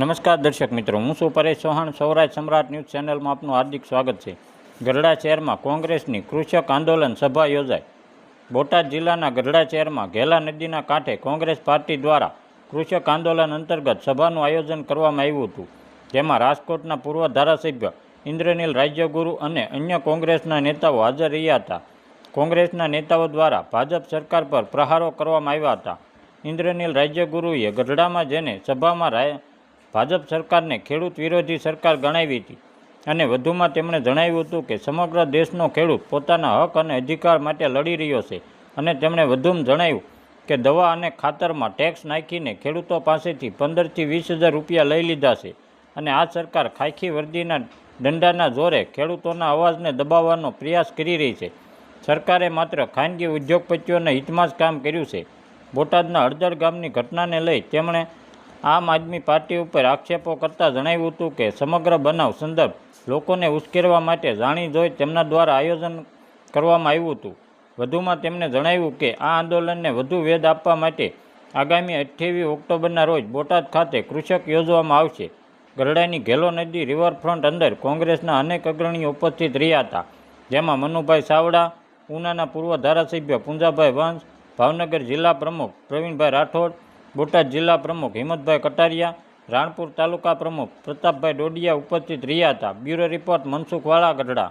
નમસ્કાર દર્શક મિત્રો, હું છું પરેશ ચૌહાણ, સૌરાષ્ટ્ર સમ્રાટ ન્યૂઝ ચેનલમાં આપનું હાર્દિક સ્વાગત છે. ગઢડા શહેરમાં કોંગ્રેસની કૃષક આંદોલન સભા યોજાઈ. બોટાદ જિલ્લાના ગઢડા શહેરમાં ઘેલા નદીના કાંઠે કોંગ્રેસ પાર્ટી દ્વારા કૃષક આંદોલન અંતર્ગત સભાનું આયોજન કરવામાં આવ્યું હતું. જેમાં રાજકોટના પૂર્વ ધારાસભ્ય ઇન્દ્રનીલ રાજ્યગુરુ અને અન્ય કોંગ્રેસના નેતાઓ હાજર રહ્યા હતા. કોંગ્રેસના નેતાઓ દ્વારા ભાજપ સરકાર પર પ્રહારો કરવામાં આવ્યા હતા. ઇન્દ્રનીલ રાજ્યગુરુએ ગઢડામાં જેને સભામાં રાય ભાજપ સરકારને ખેડૂત વિરોધી સરકાર ગણાવી હતી. અને વધુમાં તેમણે જણાવ્યું હતું કે સમગ્ર દેશનો ખેડૂત પોતાના હક અને અધિકાર માટે લડી રહ્યો છે. અને તેમણે વધુમાં જણાવ્યું કે દવા અને ખાતરમાં ટેક્સ નાખીને ખેડૂતો પાસેથી પંદરથી વીસ હજાર રૂપિયા લઈ લીધા છે. અને આ સરકાર ખાખી વર્દીના દંડાના જોરે ખેડૂતોના અવાજને દબાવવાનો પ્રયાસ કરી રહી છે. સરકારે માત્ર ખાનગી ઉદ્યોગપતિઓના હિતમાં જ કામ કર્યું છે. બોટાદના હળદર ગામની ઘટનાને લઈ તેમણે આમ આદમી પાર્ટી ઉપર આક્ષેપો કરતાં જણાવ્યું હતું કે સમગ્ર બનાવ સંદર્ભ લોકોને ઉશ્કેરવા માટે જાણી જોઈ તેમના દ્વારા આયોજન કરવામાં આવ્યું હતું. વધુમાં તેમણે જણાવ્યું કે આ આંદોલનને વધુ વેદ આપવા માટે આગામી અઠ્યાવીસ ઓક્ટોબરના રોજ બોટાદ ખાતે કૃષક યોજવામાં આવશે. ગરડાની ઘેલો નદી રિવરફ્રન્ટ અંદર કોંગ્રેસના અનેક અગ્રણીઓ ઉપસ્થિત રહ્યા હતા. જેમાં મનુભાઈ સાવડા, ઉનાના પૂર્વ ધારાસભ્ય પુંજાભાઈ વંશ, ભાવનગર જિલ્લા પ્રમુખ પ્રવીણભાઈ રાઠોડ બોટાદ જિલ્લા પ્રમુખ હિંમતભાઈ કટારિયા, રાણપુર તાલુકા પ્રમુખ પ્રતાપભાઈ ડોડિયા ઉપસ્થિત રહ્યા હતા. બ્યુરો રિપોર્ટ મનસુખ વાળા ગઢડા